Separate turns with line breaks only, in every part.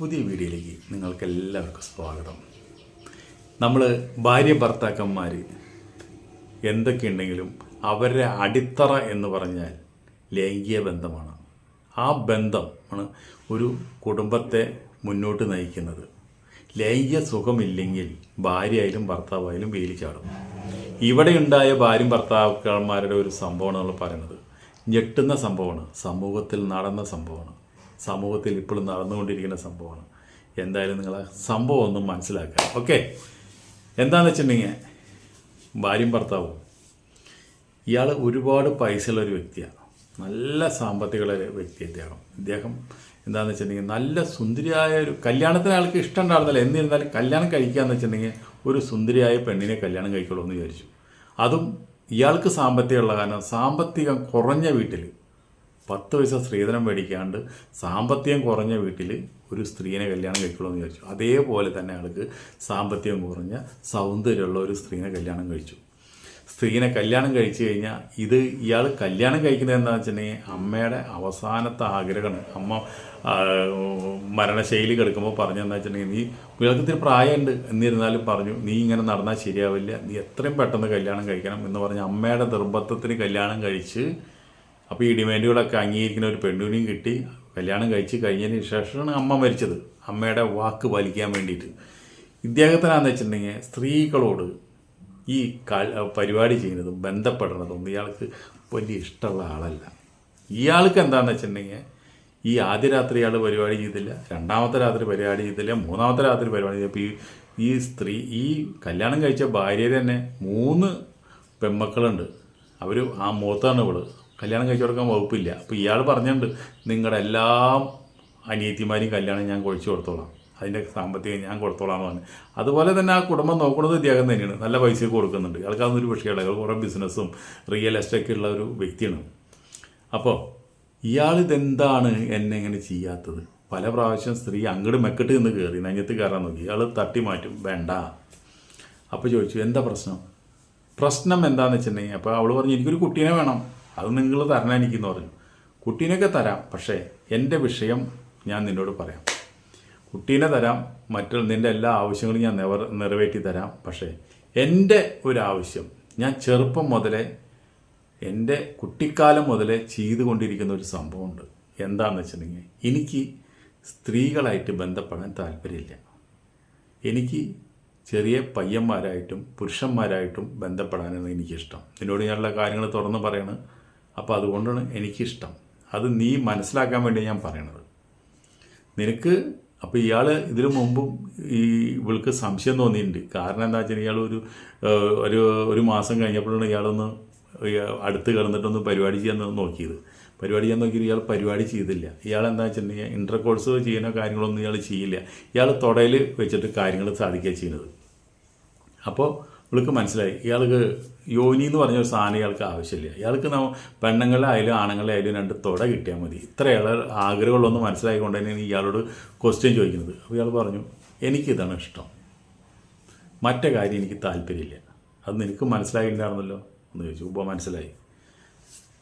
പുതിയ വീഡിയോയിലേക്ക് നിങ്ങൾക്ക് എല്ലാവർക്കും സ്വാഗതം. നമ്മൾ ഭാര്യ ഭർത്താക്കന്മാർ എന്തൊക്കെയുണ്ടെങ്കിലും അവരുടെ അടിത്തറ എന്ന് പറഞ്ഞാൽ ലൈംഗിക ബന്ധമാണ്. ആ ബന്ധം ആണ് ഒരു കുടുംബത്തെ മുന്നോട്ട് നയിക്കുന്നത്. ലൈംഗിക സുഖമില്ലെങ്കിൽ ഭാര്യയായാലും ഭർത്താവായാലും വേലി ചാടും. ഇവിടെ ഉണ്ടായ ഭാര്യയും ഭർത്താക്കന്മാരുടെ ഒരു സംഭവമാണ് നമ്മൾ പറയുന്നത്. ഞെട്ടുന്ന സംഭവമാണ്. സമൂഹത്തിൽ നടന്ന സംഭവമാണ്. സമൂഹത്തിൽ ഇപ്പോഴും നടന്നുകൊണ്ടിരിക്കുന്ന സംഭവമാണ്. എന്തായാലും നിങ്ങൾ ആ സംഭവം ഒന്നും മനസ്സിലാക്കുക ഓക്കെ എന്താണെന്ന് വെച്ചിട്ടുണ്ടെങ്കിൽ ഭാര്യയും ഭർത്താവും ഇയാൾ ഒരുപാട് പൈസയുള്ള ഒരു വ്യക്തിയാണ്. നല്ല സാമ്പത്തികമുള്ള വ്യക്തി അദ്ദേഹം ഇദ്ദേഹം എന്താണെന്ന് വെച്ചിട്ടുണ്ടെങ്കിൽ നല്ല സുന്ദരിയായ ഒരു കല്യാണത്തിന് ആൾക്ക് ഇഷ്ടം ഉണ്ടായിരുന്നില്ല. എന്നിരുന്നാലും കല്യാണം കഴിക്കാന്ന് വെച്ചിട്ടുണ്ടെങ്കിൽ ഒരു സുന്ദരിയായ പെണ്ണിനെ കല്യാണം കഴിക്കുള്ളൂ എന്ന് വിചാരിച്ചു. അതും ഇയാൾക്ക് സാമ്പത്തികമുള്ള കാരണം സാമ്പത്തികം കുറഞ്ഞ വീട്ടിൽ പത്ത് പൈസ സ്ത്രീധനം മേടിക്കാണ്ട് സാമ്പത്തികം കുറഞ്ഞ വീട്ടിൽ ഒരു സ്ത്രീനെ കല്യാണം കഴിക്കണമെന്ന് വിചാരിച്ചു. അതേപോലെ തന്നെ ആൾക്ക് സാമ്പത്തികം കുറഞ്ഞ സൗന്ദര്യമുള്ള ഒരു സ്ത്രീനെ കല്യാണം കഴിച്ചു. സ്ത്രീനെ കല്യാണം കഴിച്ചു കഴിഞ്ഞാൽ ഇത് ഇയാൾ കല്യാണം കഴിക്കുന്നത് എന്താണെന്ന് വെച്ചിട്ടുണ്ടെങ്കിൽ അമ്മയുടെ അവസാനത്തെ ആഗ്രഹമാണ് അമ്മ മരണശൈലി കിടക്കുമ്പോൾ പറഞ്ഞെന്ന് വെച്ചിട്ടുണ്ടെങ്കിൽ നീ ഇത്തിരി പ്രായമുണ്ട് എന്നിരുന്നാലും പറഞ്ഞു നീ ഇങ്ങനെ നടന്നാൽ ശരിയാവില്ല. നീ എത്രയും പെട്ടെന്ന് കല്യാണം കഴിക്കണം എന്ന് പറഞ്ഞ് അമ്മയുടെ നിർബന്ധത്തിന് കല്യാണം കഴിച്ച് അപ്പോൾ ഈ ഡിമാൻഡുകളൊക്കെ അംഗീകരിക്കുന്ന ഒരു പെണ്ണുവിനെയും കിട്ടി. കല്യാണം കഴിച്ച് കഴിഞ്ഞതിന് ശേഷമാണ് അമ്മ മരിച്ചത്. അമ്മയുടെ വാക്ക് പാലിക്കാൻ വേണ്ടിയിട്ട്. ഇദ്ദേഹത്തിനാന്ന് വെച്ചിട്ടുണ്ടെങ്കിൽ സ്ത്രീകളോട് ഈ പരിപാടി ചെയ്യുന്നതും ബന്ധപ്പെടുന്നതും ഇയാൾക്ക് വലിയ ഇഷ്ടമുള്ള ആളല്ല. ഇയാൾക്ക് എന്താണെന്ന് വെച്ചിട്ടുണ്ടെങ്കിൽ ഈ ആദ്യ രാത്രി ഇയാൾ പരിപാടി ചെയ്തില്ല. രണ്ടാമത്തെ രാത്രി പരിപാടി ചെയ്തില്ല. മൂന്നാമത്തെ രാത്രി പരിപാടി ചെയ്തപ്പോൾ ഈ ഈ സ്ത്രീ ഈ കല്യാണം കഴിച്ച ഭാര്യ തന്നെ മൂന്ന് പെമ്മക്കളുണ്ട്. അവർ ആ മൂത്താണ് ഇവൾ. കല്യാണം കഴിച്ചു കൊടുക്കാൻ വകുപ്പില്ല. അപ്പോൾ ഇയാൾ പറഞ്ഞിട്ടുണ്ട് നിങ്ങളുടെ എല്ലാ അനിയത്തിമാരെയും കല്യാണം ഞാൻ കഴിച്ചു കൊടുത്തോളാം. അതിന്റെ സാമ്പത്തികം ഞാൻ കൊടുത്തോളാം എന്ന് അതുപോലെ തന്നെ ആ കുടുംബം നോക്കുന്നത് ഇദ്ദേഹം തന്നെയാണ്. നല്ല പൈസ കൊടുക്കുന്നുണ്ട്. അതൊന്നും ഒരു വിഷയമല്ല ഇയാൾ കുറേ ബിസിനസ്സും റിയൽ എസ്റ്റേറ്റ് ഉള്ള ഒരു വ്യക്തിയാണ്. അപ്പോൾ ഇയാൾ ഇതെന്താണ് എന്നെ ഇങ്ങനെ ചെയ്യാത്തത്? പല പ്രാവശ്യം സ്ത്രീ അങ്ങോട്ട് മെക്കിട്ട് നിന്ന് കയറി നഞ്ഞത്ത് കയറാൻ നോക്കി. ഇയാൾ തട്ടി മാറ്റും. വേണ്ട. അപ്പോൾ ചോദിച്ചു എന്താ പ്രശ്നം? പ്രശ്നം എന്താണെന്ന് വെച്ചിട്ടുണ്ടെങ്കിൽ അപ്പോൾ അവൾ പറഞ്ഞു എനിക്കൊരു കുട്ടീനെ വേണം. അത് നിങ്ങൾ തരണം എനിക്കെന്ന് പറഞ്ഞു. കുട്ടീനൊക്കെ തരാം പക്ഷേ എന്റെ വിഷയം ഞാൻ നിന്നോട് പറയാം. കുട്ടീനെ തരാം മറ്റുള്ള നിന്റെ എല്ലാ ആവശ്യങ്ങളും ഞാൻ നിവർ നിറവേറ്റി തരാം പക്ഷേ എന്റെ ഒരു ആവശ്യം ഞാൻ ചെറുപ്പം മുതലേ എന്റെ കുട്ടിക്കാലം മുതലേ ചെയ്തുകൊണ്ടിരിക്കുന്ന ഒരു സംഭവമുണ്ട്. എന്താണെന്ന് വെച്ചിട്ടുണ്ടെങ്കിൽ എനിക്ക് സ്ത്രീകളായിട്ട് ബന്ധപ്പെടാൻ താല്പര്യമില്ല. എനിക്ക് ചെറിയ പയ്യന്മാരായിട്ടും പുരുഷന്മാരായിട്ടും ബന്ധപ്പെടാനാണ് എനിക്കിഷ്ടം. നിന്നോട് ഞാനുള്ള കാര്യങ്ങൾ തുറന്ന് പറയണം. അപ്പോൾ അതുകൊണ്ടാണ് എനിക്കിഷ്ടം. അത് നീ മനസ്സിലാക്കാൻ വേണ്ടി ഞാൻ പറയണത്. നിനക്ക് അപ്പോൾ ഇയാൾ ഇതിനു മുമ്പും ഈ ഇവൾക്ക് സംശയം തോന്നിയിട്ടുണ്ട്. കാരണം എന്താ വെച്ചാൽ ഇയാൾ ഒരു ഒരു ഒരു മാസം കഴിഞ്ഞപ്പോഴാണ് ഇയാളൊന്ന് അടുത്ത് കിടന്നിട്ടൊന്ന് പരിപാടി ചെയ്യാൻ നോക്കിയത്. പരിപാടി ചെയ്യാൻ നോക്കിയത് ഇയാൾ പരിപാടി ചെയ്തില്ല. ഇയാൾ എന്താ വെച്ചിട്ടുണ്ടെങ്കിൽ ഇന്റർ കോഴ്സ് ചെയ്യുന്ന കാര്യങ്ങളൊന്നും ഇയാൾ ചെയ്യില്ല. ഇയാൾ തുടയിൽ വെച്ചിട്ട് കാര്യങ്ങൾ സാധിക്കുക ചെയ്യുന്നത്. അപ്പോൾ ഇവൾക്ക് മനസ്സിലായി. ഇയാൾക്ക് യോനി എന്ന് പറഞ്ഞ ഒരു സാധനം ഇയാൾക്ക് ആവശ്യമില്ല. ഇയാൾക്ക് നമ്മ പെണ്ണുങ്ങളായാലും ആണുങ്ങളായാലും രണ്ട് തുട കിട്ടിയാൽ മതി. ഇത്ര ഇയാൾ ആഗ്രഹമുള്ളതെന്ന് മനസ്സിലായിക്കൊണ്ട് തന്നെയാണ് ഇയാളോട് ക്വസ്റ്റ്യൻ ചോദിക്കുന്നത്. അപ്പോൾ ഇയാൾ പറഞ്ഞു എനിക്കിതാണ് ഇഷ്ടം. മറ്റേ കാര്യം എനിക്ക് താല്പര്യമില്ല. അത് നിനക്ക് മനസ്സിലായിട്ടുണ്ടായിരുന്നല്ലോ? എന്ന് ചോദിച്ചു. ഇപ്പോൾ മനസ്സിലായി.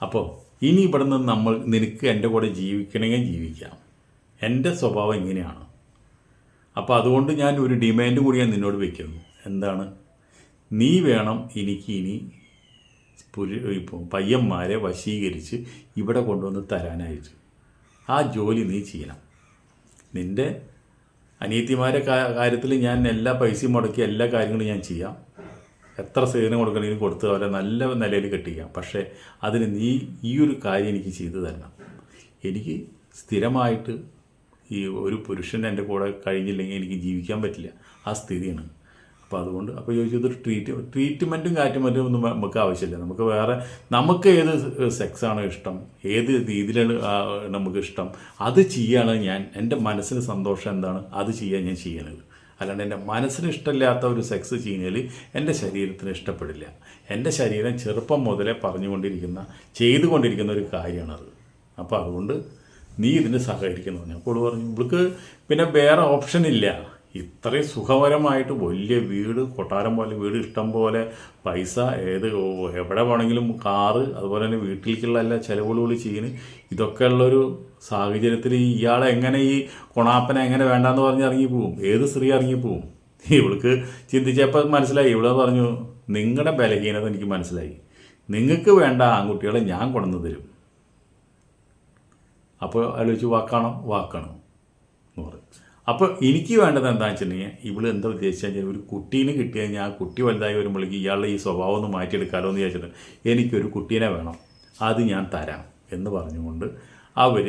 അപ്പോൾ ഇനി ഇവിടെ നിന്ന് നമ്മൾ നിനക്ക് എന്റെ കൂടെ ജീവിക്കണമെങ്കിൽ ജീവിക്കാം. എന്റെ സ്വഭാവം ഇങ്ങനെയാണ്. അപ്പോൾ അതുകൊണ്ട് ഞാൻ ഒരു ഡിമാൻഡ് കൂടി ഞാൻ നിന്നോട് വയ്ക്കുന്നു എന്താണ്? നീ വേണം എനിക്ക് ഇനി ഇപ്പോൾ പയ്യന്മാരെ വശീകരിച്ച് ഇവിടെ കൊണ്ടുവന്ന് തരാനായിട്ട്. ആ ജോലി നീ ചെയ്യണം. നിന്റെ അനിയത്തിമാരെ കാര്യത്തിൽ ഞാൻ എല്ലാ പൈസയും മുടക്കി എല്ലാ കാര്യങ്ങളും ഞാൻ ചെയ്യാം. എത്ര സേവനം കൊടുക്കണമെങ്കിലും കൊടുത്ത് അവരെ നല്ല നിലയിൽ കെട്ടിക്കാം. പക്ഷേ അതിന് നീ ഈ ഒരു കാര്യം എനിക്ക് ചെയ്തു തരണം. എനിക്ക് സ്ഥിരമായിട്ട് ഈ ഒരു പുരുഷൻ എന്റെ കൂടെ കഴിഞ്ഞില്ലെങ്കിൽ എനിക്ക് ജീവിക്കാൻ പറ്റില്ല. ആ സ്ഥിതിയാണ്. അപ്പോൾ അതുകൊണ്ട് അപ്പോൾ ചോദിച്ചു ഇതൊരു ട്രീറ്റ് ട്രീറ്റ്മെന്റും കാറ്റുമെന്റും ഒന്നും നമുക്ക് ആവശ്യമില്ല. നമുക്ക് വേറെ നമുക്ക് ഏത് സെക്സാണോ ഇഷ്ടം ഏത് രീതിയിലാണ് നമുക്ക് ഇഷ്ടം അത് ചെയ്യാണ് ഞാൻ എന്റെ മനസ്സിന് സന്തോഷം എന്താണ് അത് ചെയ്യാൻ ഞാൻ ചെയ്യണത്. അല്ലാണ്ട് എന്റെ മനസ്സിന് ഇഷ്ടമില്ലാത്ത ഒരു സെക്സ് ചെയ്യുന്നതിൽ എന്റെ ശരീരത്തിന് ഇഷ്ടപ്പെടില്ല. എന്റെ ശരീരം ചെറുപ്പം മുതലേ പറഞ്ഞുകൊണ്ടിരിക്കുന്ന ചെയ്തുകൊണ്ടിരിക്കുന്ന ഒരു കാര്യമാണത്. അപ്പോൾ അതുകൊണ്ട് നീ ഇതിന് സഹകരിക്കുന്നു ഞാൻ അപ്പോൾ പറഞ്ഞു ഇവൾക്ക് പിന്നെ വേറെ ഓപ്ഷൻ ഇല്ല. ഇത്രയും സുഖകരമായിട്ട് വലിയ വീട് കൊട്ടാരം പോലെ വീട് ഇഷ്ടം പോലെ പൈസ ഏത് എവിടെ വേണമെങ്കിലും കാറ് അതുപോലെ തന്നെ വീട്ടിലേക്കുള്ള എല്ലാ ചിലവുകൾ ചെയ്യുന്നു ഇതൊക്കെ ഉള്ളൊരു സാഹചര്യത്തിൽ ഇയാളെ എങ്ങനെ ഈ കൊണാപ്പനെ എങ്ങനെ വേണ്ടാന്ന് പറഞ്ഞ് ഇറങ്ങിപ്പോവും? ഏത് സ്ത്രീ ഇറങ്ങിപ്പോവും? ഇവൾക്ക് ചിന്തിച്ചപ്പോൾ മനസ്സിലായി. ഇവിടെ പറഞ്ഞു നിങ്ങളുടെ ബലഹീനത എനിക്ക് മനസ്സിലായി. നിങ്ങൾക്ക് വേണ്ട ആൺകുട്ടികളെ ഞാൻ കൊണ്ടുവന്ന് തരും. അപ്പോൾ ആലോചിച്ച് വാക്കാണോ? വാക്കണം. എന്ന് പറയും അപ്പോൾ എനിക്ക് വേണ്ടത് എന്താണെന്ന് വെച്ചിട്ടുണ്ടെങ്കിൽ ഇവൾ എന്താ ഉദ്ദേശിച്ചാൽ ഒരു കുട്ടീനെ കിട്ടി കഴിഞ്ഞാൽ ആ കുട്ടി വലുതായി വരുമ്പോഴേക്ക് ഇയാളുടെ ഈ സ്വഭാവം ഒന്ന് മാറ്റിയെടുക്കാമല്ലോ എന്ന് വിചാരിച്ചിട്ട് എനിക്കൊരു കുട്ടീനെ വേണം. അത് ഞാൻ തരാം എന്ന് പറഞ്ഞുകൊണ്ട് അവർ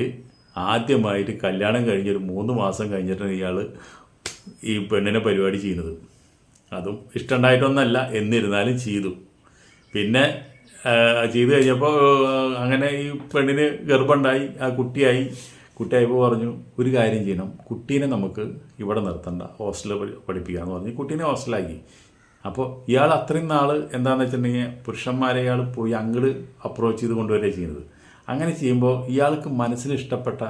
ആദ്യമായിട്ട് കല്യാണം കഴിഞ്ഞൊരു മൂന്ന് മാസം കഴിഞ്ഞിട്ടാണ് ഇയാൾ ഈ പെണ്ണിനെ പരിപാടി ചെയ്യുന്നത്. അതും ഇഷ്ടമുണ്ടായിട്ടൊന്നല്ല എന്നിരുന്നാലും ചെയ്തു. പിന്നെ ചെയ്തു കഴിഞ്ഞപ്പോൾ അങ്ങനെ ഈ പെണ്ണിന് ഗർഭമുണ്ടായി ആ കുട്ടിയായി. കുട്ടിയായപ്പോൾ പറഞ്ഞു ഒരു കാര്യം ചെയ്യണം. കുട്ടീനെ നമുക്ക് ഇവിടെ നിർത്തണ്ട. ഹോസ്റ്റലിൽ പഠിപ്പിക്കുക പഠിപ്പിക്കാമെന്ന് പറഞ്ഞ്. കുട്ടീനെ ഹോസ്റ്റലാക്കി അപ്പോൾ ഇയാൾ അത്രയും നാൾ എന്താണെന്ന് വെച്ചിട്ടുണ്ടെങ്കിൽ പുരുഷന്മാരെ ഇയാൾ പോയി അങ്ങൾ അപ്രോച്ച് ചെയ്ത് കൊണ്ടുവരികയാണ് ചെയ്യുന്നത്. അങ്ങനെ ചെയ്യുമ്പോൾ ഇയാൾക്ക് മനസ്സിന് ഇഷ്ടപ്പെട്ട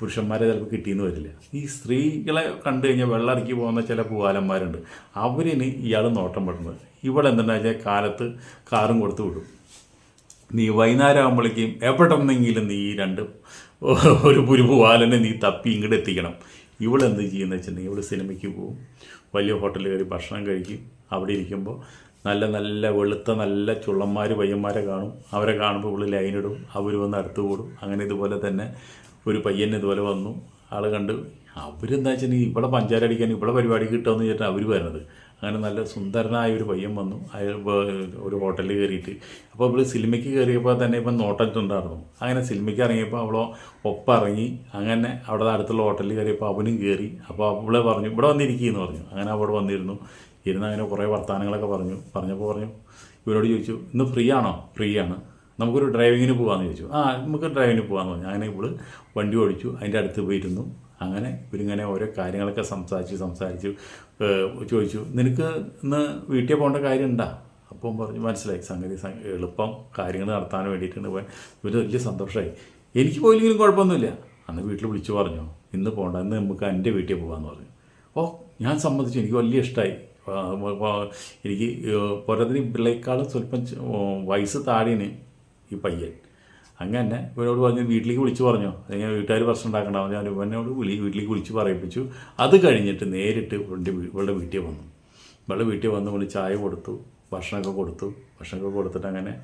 പുരുഷന്മാരെ ചിലപ്പോൾ കിട്ടിയെന്ന് വരില്ല. ഈ സ്ത്രീകളെ കണ്ടു കഴിഞ്ഞാൽ വെള്ളമിറക്കി പോകുന്ന ചില പൂവാലന്മാരുണ്ട്. അവരിന് ഇയാൾ നോട്ടം പെടുന്നത്. ഇവിടെ എന്താണെന്ന് വെച്ചാൽ കാലത്ത് കാറും കൊടുത്ത് വിടും. നീ വൈകുന്നേരം ആകുമ്പോഴേക്കും എവിടെന്നെങ്കിലും നീ രണ്ട് ഒരു പുരുപുവാലനെ നീ തപ്പി ഇങ്ങോട്ട് എത്തിക്കണം. ഇവളെന്ത് ചെയ്യുന്ന വെച്ചിട്ടുണ്ടെങ്കിൽ ഇവൾ സിനിമയ്ക്ക് പോകും വലിയ ഹോട്ടലിൽ കയറി ഭക്ഷണം കഴിക്കും. അവിടെ ഇരിക്കുമ്പോൾ നല്ല നല്ല വെളുത്ത നല്ല ചുള്ളന്മാർ പയ്യന്മാരെ കാണും. അവരെ കാണുമ്പോൾ ഇവൾ ലൈനിടും അവർ വന്ന് അടുത്ത് കൂടും. അങ്ങനെ ഇതുപോലെ തന്നെ ഒരു പയ്യൻ ഇതുപോലെ വന്നു. ആൾ കണ്ട് അവരെന്താ വെച്ചിട്ടുണ്ടെങ്കിൽ ഇവിടെ പഞ്ചാരടിക്കാൻ ഇവിടെ പരിപാടി കിട്ടുമെന്ന് വെച്ചിട്ടാണ് അവർ വരുന്നത്. അങ്ങനെ നല്ല സുന്ദരനായ ഒരു പയ്യൻ വന്നു. അയാൾ ഒരു ഹോട്ടലിൽ കയറിയിട്ട്. അപ്പോൾ അവൾ സിനിമയ്ക്ക് കയറിയപ്പോൾ തന്നെ ഇപ്പം നോട്ടത്തുണ്ടായിരുന്നു അങ്ങനെ സിനിമയ്ക്ക് ഇറങ്ങിയപ്പോൾ അവളോ ഒപ്പിറങ്ങി. അങ്ങനെ അവിടെ അടുത്തുള്ള ഹോട്ടലിൽ കയറിയപ്പോൾ അവനും കയറി. അപ്പോൾ അവളെ പറഞ്ഞു ഇവിടെ വന്നിരിക്കുകയെന്ന് പറഞ്ഞു. അങ്ങനെ അവിടെ വന്നിരുന്നു. ഇരുന്ന് അങ്ങനെ കുറേ വർത്തമാനങ്ങളൊക്കെ പറഞ്ഞു. പറഞ്ഞപ്പോൾ പറഞ്ഞു ഇവരോട് ചോദിച്ചു ഇന്ന് ഫ്രീ ആണോ? ഫ്രീ ആണ്. നമുക്കൊരു ഡ്രൈവിങ്ങിന് പോകാമെന്ന് ചോദിച്ചു. ആ നമുക്ക് ഡ്രൈവിങ്ങിന് പോകാമെന്ന് പറഞ്ഞു. അങ്ങനെ ഇവൾ വണ്ടി ഓടിച്ചു. അതിന്റെ അടുത്ത് പോയിരുന്നു. അങ്ങനെ ഇവരിങ്ങനെ ഓരോ കാര്യങ്ങളൊക്കെ സംസാരിച്ച് സംസാരിച്ചു ചോദിച്ചു. നിനക്ക് ഇന്ന് വീട്ടിൽ പോകേണ്ട കാര്യം ഉണ്ടാ? അപ്പം പറഞ്ഞു മനസ്സിലായി. സംഗതി എളുപ്പം കാര്യങ്ങൾ നടത്താൻ വേണ്ടിയിട്ടാണ് പോയാൽ ഇവർ വലിയ സന്തോഷമായി എനിക്ക് പോയില്ലെങ്കിലും കുഴപ്പമൊന്നുമില്ല. അന്ന് വീട്ടിൽ വിളിച്ചു പറഞ്ഞു. ഇന്ന് പോകണ്ട ഇന്ന് നമുക്ക് എന്റെ വീട്ടിൽ പോകാമെന്ന് പറഞ്ഞു. ഓ ഞാൻ സമ്മതിച്ചു. എനിക്ക് വലിയ ഇഷ്ടമായി എനിക്ക് പോരാത്തിന് പിള്ളേക്കാളും സ്വല്പം വയസ്സ് താഴെയാണ് ഈ പയ്യൻ. അങ്ങനെ ഇവരോട് പറഞ്ഞ് വീട്ടിലേക്ക് വിളിച്ച് പറഞ്ഞോ. അല്ലെങ്കിൽ വീട്ടുകാർ പ്രശ്നം ഉണ്ടാക്കണ്ട ഞാൻ ഇവനോട് വിളി വീട്ടിലേക്ക് വിളിച്ച് പറയിപ്പിച്ചു. അത് കഴിഞ്ഞിട്ട് നേരിട്ട് ഇവളുടെ ഇവളുടെ വീട്ടിൽ വന്നു. ഇവളുടെ വീട്ടിൽ വന്ന് ഇവൾ ചായ കൊടുത്തു ഭക്ഷണമൊക്കെ കൊടുത്തു. ഭക്ഷണമൊക്കെ കൊടുത്തിട്ട് അങ്ങനെ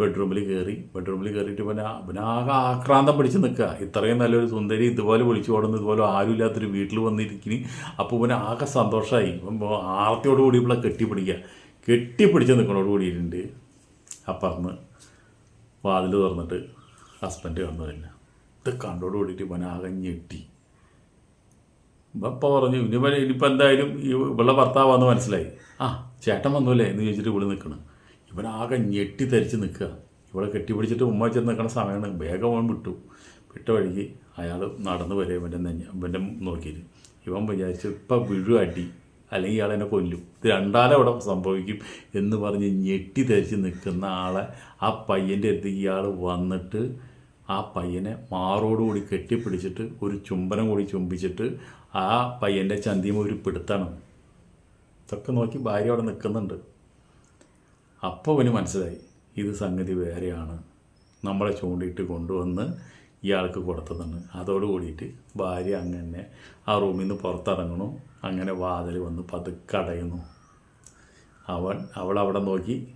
ബെഡ്റൂമിൽ കയറി ബെഡ്റൂമിൽ കയറിയിട്ട് പിന്നെ ആകെ ആക്രാന്തം പിടിച്ച് നിൽക്കുക ഇത്രയും നല്ലൊരു സുന്ദരി ഇതുപോലെ വിളിച്ചു ഓടുന്നു ഇതുപോലെ ആരും ഇല്ലാത്തൊരു വീട്ടിൽ വന്നിരിക്കുന്നു അപ്പോൾ പിന്നെ ആകെ സന്തോഷമായി ആർത്തിയോടുകൂടി ഇവിടെ കെട്ടിപ്പിടിക്കുക കെട്ടിപ്പിടിച്ച് നിൽക്കണോട് കൂടിയിട്ടുണ്ട്. അപ്പറന്ന് വാതിൽ തുറന്നിട്ട് ഹസ്ബൻഡ് കണ്ടു തന്നെ ഇത് കണ്ടോട് കൂടിയിട്ട് ഇവൻ ആകെ ഞെട്ടി. ഇപ്പം പറഞ്ഞു ഇനിയിപ്പോൾ ഇനിയിപ്പോൾ എന്തായാലും ഇവളുടെ ഭർത്താവാന്ന് മനസ്സിലായി. ആ ചേട്ടൻ വന്നല്ലേ? എന്ന് ചോദിച്ചിട്ട് ഇവിടെ നിൽക്കണം ഇവനാകെ ഞെട്ടി തരിച്ച് നിൽക്കുക ഇവിടെ കെട്ടിപ്പിടിച്ചിട്ട് ഉമ്മ ചെന്ന് നിൽക്കുന്ന സമയമാണ് വേഗം അവൻ വിട്ടു. വിട്ട വഴിക്ക് അയാൾ നടന്നു വരെ ഇവന്റെ നെഞ്ഞ ഇവന്റെ നോക്കിയിട്ട്. ഇവൻ വിചാരിച്ചു ഇപ്പം വിഴു അടി. അല്ലെങ്കിൽ എന്നെ കൊല്ലും. ഇത് രണ്ടാലും അവിടെ സംഭവിക്കും എന്ന് പറഞ്ഞ് ഞെട്ടി ധരിച്ച് നിൽക്കുന്ന ആളെ ആ പയ്യന്റെ അടുത്ത് ഇയാൾ വന്നിട്ട് ആ പയ്യനെ മാറോടുകൂടി കെട്ടിപ്പിടിച്ചിട്ട് ഒരു ചുംബനം കൂടി ചുംബിച്ചിട്ട് ആ പയ്യന്റെ ചന്തിയും ഒരു പിടുത്തണം. ഇതൊക്കെ നോക്കി ഭാര്യ അവിടെ നിൽക്കുന്നുണ്ട്. അപ്പോൾ അവന് മനസ്സിലായി ഇത് സംഗതി വേറെയാണ്. നമ്മളെ ചൂണ്ടിയിട്ട് കൊണ്ടുവന്ന് ഇയാൾക്ക് കൊടുത്തതാണ്. അതോട് കൂടിയിട്ട് ഭാര്യ അങ്ങനെ ആ റൂമിൽ നിന്ന് പുറത്തിറങ്ങണു. അങ്ങനെ വാതിൽ വന്ന് പതുക്കടയുന്നു അവൻ അവൾ അവിടെ നോക്കി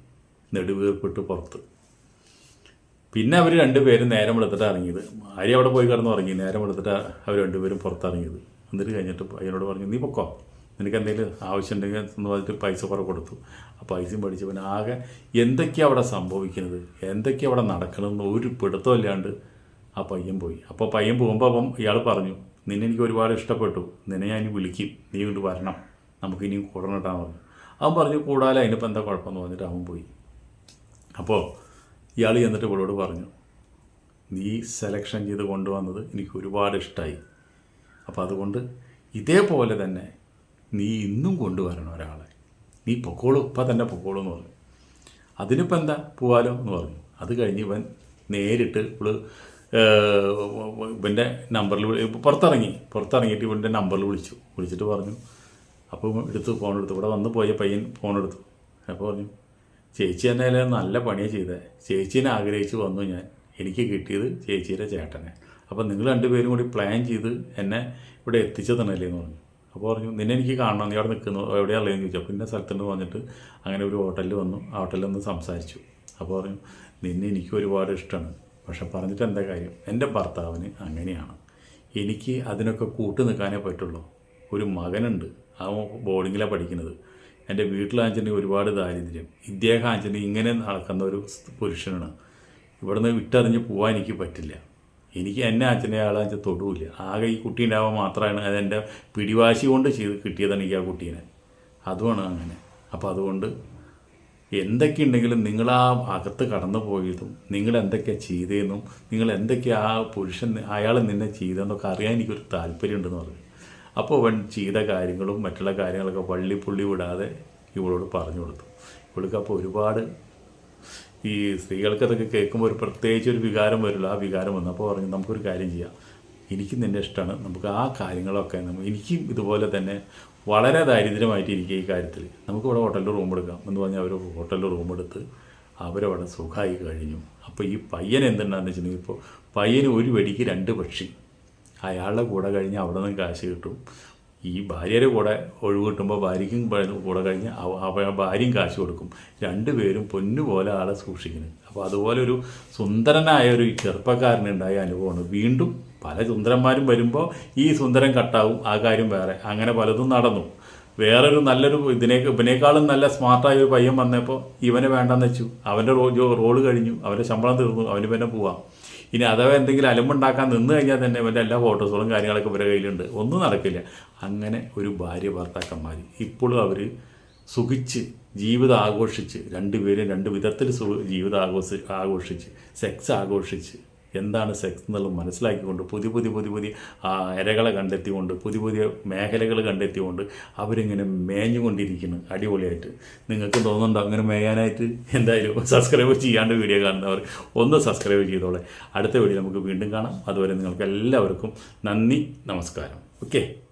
നെടുവീർപ്പിട്ട് പുറത്ത്. പിന്നെ അവർ രണ്ടുപേരും നേരം എടുത്തിട്ട് ഇറങ്ങിയത്. ഭാര്യ അവിടെ പോയി കിടന്ന് ഇറങ്ങി നേരം എടുത്തിട്ട് അവർ രണ്ടുപേരും പുറത്തിറങ്ങിയത്. എന്നിട്ട് കഴിഞ്ഞിട്ട് അയ്യനോട് പറഞ്ഞു നീ പൊക്കോ? നിനക്ക് എന്തെങ്കിലും ആവശ്യമുണ്ടെങ്കിൽ എന്ന് പറഞ്ഞിട്ട് പൈസ കുറവ് കൊടുത്തു. ആ പൈസയും പഠിച്ചവൻ ആകെ എന്തൊക്കെയാണ് അവിടെ സംഭവിക്കുന്നത്? എന്തൊക്കെയാണ് അവിടെ നടക്കണമെന്ന് ഒരു പിടുത്തമില്ലാണ്ട് ആ പയ്യൻ പോയി. അപ്പോൾ പയ്യൻ പോകുമ്പോൾ അപ്പം ഇയാൾ പറഞ്ഞു നിന്നെ എനിക്ക് ഒരുപാട് ഇഷ്ടപ്പെട്ടു. നിന്നെ ഞാൻ വിളിക്കും. നീ കൊണ്ട് വരണം. നമുക്ക് ഇനിയും കൂടണിട്ടാൻ പറഞ്ഞു അവൻ പറഞ്ഞു കൂടാതെ അതിനിപ്പോൾ എന്താ കുഴപ്പമെന്ന് പറഞ്ഞിട്ട് അവൻ പോയി. അപ്പോൾ ഇയാൾ ചെന്നിട്ട് ഇവളോട് പറഞ്ഞു നീ സെലക്ഷൻ ചെയ്ത് കൊണ്ടുവന്നത് എനിക്ക് ഒരുപാട് ഇഷ്ടമായി അപ്പോൾ അതുകൊണ്ട് ഇതേപോലെ തന്നെ നീ ഇന്നും കൊണ്ടുവരണം ഒരാളെ. നീ പൊക്കോളൂ. ഇപ്പം തന്നെ പൊക്കോളൂ എന്ന് പറഞ്ഞു. അതിനിപ്പോൾ എന്താ? പോവാലോ എന്ന് പറഞ്ഞു. അത് കഴിഞ്ഞ് ഇവൻ നേരിട്ട് ഇവൾ ഇവന്റെ നമ്പറിൽ പുറത്തിറങ്ങി. പുറത്തിറങ്ങിയിട്ട് ഇവന്റെ നമ്പറിൽ വിളിച്ചു. വിളിച്ചിട്ട് പറഞ്ഞു. അപ്പോൾ എടുത്തു ഫോൺ എടുത്തു. ഇവിടെ വന്ന് പോയ പയ്യൻ ഫോൺ എടുത്തു. അപ്പോൾ പറഞ്ഞു ചേച്ചി തന്നെ നല്ല പണിയാണ് ചെയ്തത് ചേച്ചീനെ ആഗ്രഹിച്ച് വന്നു ഞാൻ. എനിക്ക് കിട്ടിയത് ചേച്ചിയുടെ ചേട്ടനെ. അപ്പോൾ നിങ്ങൾ രണ്ടുപേരും കൂടി പ്ലാൻ ചെയ്ത് എന്നെ ഇവിടെ എത്തിച്ചതണല്ലേ എന്ന് പറഞ്ഞു. അപ്പോൾ പറഞ്ഞു നിന്നെ എനിക്ക് കാണണം. നീ അവിടെ നിൽക്കുന്നു. എന്ന് ചോദിച്ചു. പിന്നെ സ്ഥലത്തുണ്ട് വന്നിട്ട് അങ്ങനെ ഒരു ഹോട്ടലിൽ വന്നു. ആ ഹോട്ടലിൽ ഒന്ന് സംസാരിച്ചു. അപ്പോൾ പറഞ്ഞു നിന്നെ എനിക്ക് ഒരുപാട് ഇഷ്ടമാണ്. പക്ഷെ പറഞ്ഞിട്ട് എന്താ കാര്യം? എന്റെ ഭർത്താവിന് അങ്ങനെയാണ്. എനിക്ക് അതിനൊക്കെ കൂട്ടു നിൽക്കാനേ പറ്റുള്ളൂ. ഒരു മകനുണ്ട്. ആ ബോർഡിങ്ങിലാണ് പഠിക്കുന്നത്. എന്റെ വീട്ടിലാണെന്നുണ്ടെങ്കിൽ ഒരുപാട് ദാരിദ്ര്യം. ഇദ്ദേഹം ആണെന്നുണ്ടെങ്കിൽ ഇങ്ങനെ നടക്കുന്ന ഒരു പുരുഷനാണ്. ഇവിടുന്ന് വിട്ടറിഞ്ഞ് പോകാൻ എനിക്ക് പറ്റില്ല. എനിക്ക് എന്നെ അച്ഛനെ ആളെ തൊടുവില്ല ആകെ ഈ കുട്ടി ഉണ്ടാവാൻ മാത്രമാണ് അതെന്റെ പിടിവാശി കൊണ്ട് ചെയ്ത് കിട്ടിയതാണ് എനിക്ക് ആ കുട്ടീനെ. അതുമാണ് അങ്ങനെ. അപ്പോൾ അതുകൊണ്ട് എന്തൊക്കെ ഉണ്ടെങ്കിലും നിങ്ങൾ ആ അകത്ത് കടന്നു പോയതും നിങ്ങൾ എന്തൊക്കെ ചെയ്തതെന്നും നിങ്ങൾ എന്തൊക്കെ ആ പുരുഷൻ അയാൾ നിന്നെ ചെയ്തതെന്നൊക്കെ അറിയാൻ എനിക്കൊരു താല്പര്യമുണ്ടെന്ന് പറഞ്ഞു. അപ്പോൾ അവൻ ചെയ്ത കാര്യങ്ങളും മറ്റുള്ള കാര്യങ്ങളൊക്കെ വള്ളി പുള്ളി വിടാതെ ഇവളോട് പറഞ്ഞു കൊടുത്തു. ഇവൾക്ക് അപ്പോൾ ഒരുപാട് ഈ സ്ത്രീകൾക്ക് അതൊക്കെ കേൾക്കുമ്പോൾ ഒരു പ്രത്യേകിച്ച് ഒരു വികാരം വരില്ല. ആ വികാരം വന്നു. അപ്പോൾ പറഞ്ഞു നമുക്കൊരു കാര്യം ചെയ്യാം. എനിക്ക് നിന്നെ ഇഷ്ടമാണ്. നമുക്ക് ആ കാര്യങ്ങളൊക്കെ എനിക്കും ഇതുപോലെ തന്നെ വളരെ ദാരിദ്ര്യമായിട്ടിരിക്കുക ഈ കാര്യത്തിൽ. നമുക്കിവിടെ ഹോട്ടലിൽ റൂം എടുക്കാം എന്ന് പറഞ്ഞാൽ അവർ ഹോട്ടലിൽ റൂം എടുത്ത് അവരവിടെ സുഖമായി കഴിഞ്ഞു. അപ്പോൾ ഈ പയ്യൻ എന്തുണ്ടാന്ന് വെച്ചിട്ടുണ്ടെങ്കിൽ ഇപ്പോൾ പയ്യന് ഒരു വെടിക്ക് രണ്ട് പക്ഷി. അയാളുടെ കൂടെ കഴിഞ്ഞ് അവിടെ നിന്ന് കാശ് കിട്ടും. ഈ ഭാര്യയുടെ കൂടെ ഒഴിവ് കിട്ടുമ്പോൾ ഭാര്യയ്ക്കും കൂടെ കഴിഞ്ഞ് ഭാര്യയും കാശ് കൊടുക്കും. രണ്ടുപേരും പൊന്നുപോലെ ആളെ സൂക്ഷിക്കുന്നത് അപ്പോൾ അതുപോലെ ഒരു സുന്ദരനായ ഒരു ചെറുപ്പക്കാരനുണ്ടായ അനുഭവമാണ്. വീണ്ടും പല സുന്ദരന്മാരും വരുമ്പോൾ ഈ സുന്ദരൻ കട്ടാവും ആ കാര്യം വേറെ. അങ്ങനെ പലതും നടന്നു. വേറൊരു നല്ലൊരു ഇതിനെ ഇവനേക്കാളും നല്ല സ്മാർട്ടായ ഒരു പയ്യൻ വന്നപ്പോൾ ഇവനെ വേണ്ടെന്ന് വെച്ചു. അവന്റെ റോ റോൾ കഴിഞ്ഞു. അവന്റെ ശമ്പളം തീർന്നു. അവന് പിന്നെ പോവാം. ഇനി അഥവാ എന്തെങ്കിലും അലമ്പുണ്ടാക്കാൻ നിന്ന് കഴിഞ്ഞാൽ തന്നെ ഇവന്റെ എല്ലാ ഫോട്ടോസുകളും കാര്യങ്ങളൊക്കെ ഇവരുടെ കയ്യിലുണ്ട്. ഒന്നും നടക്കില്ല. അങ്ങനെ ഒരു ഭാര്യ ഭർത്താക്കന്മാർ ഇപ്പോഴും അവർ സുഖിച്ച് ജീവിതം ആഘോഷിച്ച് രണ്ടുപേരും രണ്ട് വിധത്തിൽ സു ജീവിതം ആഘോഷി ആഘോഷിച്ച് സെക്സ് ആഘോഷിച്ച് എന്താണ് സെക്സ് എന്നുള്ളത് മനസ്സിലാക്കിക്കൊണ്ട് പുതിയ പുതിയ പുതിയ പുതിയ ഇരകളെ കണ്ടെത്തിക്കൊണ്ട് പുതിയ പുതിയ മേഖലകൾ കണ്ടെത്തിക്കൊണ്ട് അവരിങ്ങനെ മേഞ്ഞുകൊണ്ടിരിക്കുന്നു അടിപൊളിയായിട്ട്. നിങ്ങൾക്ക് തോന്നുന്നുണ്ടോ അങ്ങനെ മേയാനായിട്ട്? എന്തായാലും സബ്സ്ക്രൈബ് ചെയ്യാണ്ട് വീഡിയോ കാണുന്നവർ ഒന്ന് സബ്സ്ക്രൈബ് ചെയ്തോളെ. അടുത്ത വീഡിയോ നമുക്ക് വീണ്ടും കാണാം. അതുവരെ നിങ്ങൾക്ക് എല്ലാവർക്കും നന്ദി നമസ്കാരം. ഓക്കെ